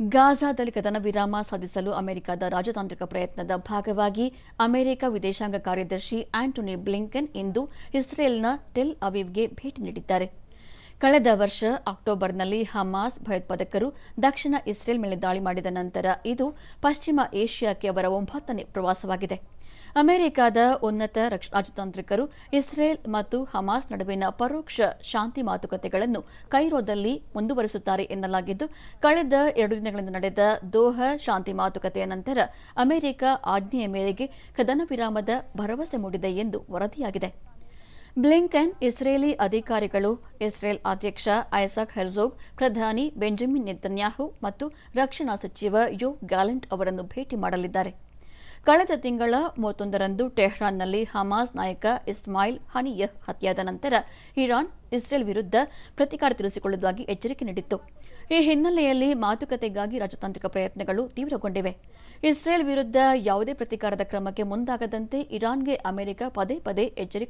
ಗಾಜಾದಲ್ಲಿ ಕದನ ವಿರಾಮ ಸಾಧಿಸಲು ಅಮೆರಿಕದ ರಾಜತಾಂತ್ರಿಕ ಪ್ರಯತ್ನದ ಭಾಗವಾಗಿ ಅಮೆರಿಕ ವಿದೇಶಾಂಗ ಕಾರ್ಯದರ್ಶಿ ಆಂಟೋನಿ ಬ್ಲಿಂಕನ್ ಇಂದು ಇಸ್ರೇಲ್ನ ಟೆಲ್ ಅವೀವ್ಗೆ ಭೇಟಿ ನೀಡಿದ್ದಾರೆ. ಕಳೆದ ವರ್ಷ ಅಕ್ಟೋಬರ್ನಲ್ಲಿ ಹಮಾಸ್ ಭಯೋತ್ಪಾದಕರು ದಕ್ಷಿಣ ಇಸ್ರೇಲ್ ಮೇಲೆ ದಾಳಿ ಮಾಡಿದ ನಂತರ ಇದು ಪಶ್ಚಿಮ ಏಷ್ಯಾಕ್ಕೆ ಅವರ ಒಂಬತ್ತನೇ ಪ್ರವಾಸವಾಗಿದೆ. ಅಮೆರಿಕದ ಉನ್ನತ ರಾಜತಾಂತ್ರಿಕರು ಇಸ್ರೇಲ್ ಮತ್ತು ಹಮಾಸ್ ನಡುವಿನ ಪರೋಕ್ಷ ಶಾಂತಿ ಮಾತುಕತೆಗಳನ್ನು ಕೈರೋದಲ್ಲಿ ಮುಂದುವರಿಸುತ್ತಾರೆ ಎನ್ನಲಾಗಿದ್ದು, ಕಳೆದ ಎರಡು ದಿನಗಳಿಂದ ನಡೆದ ದೋಹ ಶಾಂತಿ ಮಾತುಕತೆಯ ನಂತರ ಅಮೆರಿಕ ಆಜ್ಞೆಯ ಮೇರೆಗೆ ಕದನ ವಿರಾಮದ ಭರವಸೆ ಮೂಡಿದೆ ಎಂದು ವರದಿಯಾಗಿದೆ. ಬ್ಲಿಂಕನ್, ಇಸ್ರೇಲಿ ಅಧಿಕಾರಿಗಳು, ಇಸ್ರೇಲ್ ಅಧ್ಯಕ್ಷ ಐಸಾಕ್ ಹೆರ್ಜೋಗ್, ಪ್ರಧಾನಿ ಬೆಂಜಮಿನ್ ನೆತನ್ಯಾಹು ಮತ್ತು ರಕ್ಷಣಾ ಸಚಿವ ಯೋ ಗ್ಯಾಲೆಂಟ್ ಅವರನ್ನು ಭೇಟಿ ಮಾಡಲಿದ್ದಾರೆ. ಕಳೆದ ತಿಂಗಳ ಮೂವತ್ತೊಂದರಂದು ಟೆಹ್ರಾನ್ನಲ್ಲಿ ಹಮಾಸ್ ನಾಯಕ ಇಸ್ಮಾಯಿಲ್ ಹನಿಯಹ್ ಹತ್ಯಾದ ನಂತರ ಇರಾನ್, ಇಸ್ರೇಲ್ ವಿರುದ್ಧ ಪ್ರತಿಕಾರ ತಿಳಿಸಿಕೊಳ್ಳುವುದಾಗಿ ಎಚ್ಚರಿಕೆ ನೀಡಿತ್ತು. ಈ ಹಿನ್ನೆಲೆಯಲ್ಲಿ ಮಾತುಕತೆಗಾಗಿ ರಾಜತಾಂತ್ರಿಕ ಪ್ರಯತ್ನಗಳು ತೀವ್ರಗೊಂಡಿವೆ. ಇಸ್ರೇಲ್ ವಿರುದ್ಧ ಯಾವುದೇ ಪ್ರತಿಕಾರದ ಕ್ರಮಕ್ಕೆ ಮುಂದಾಗದಂತೆ ಇರಾನ್ಗೆ ಅಮೆರಿಕ ಪದೇ ಪದೇ ಎಚ್ಚರಿಕೆ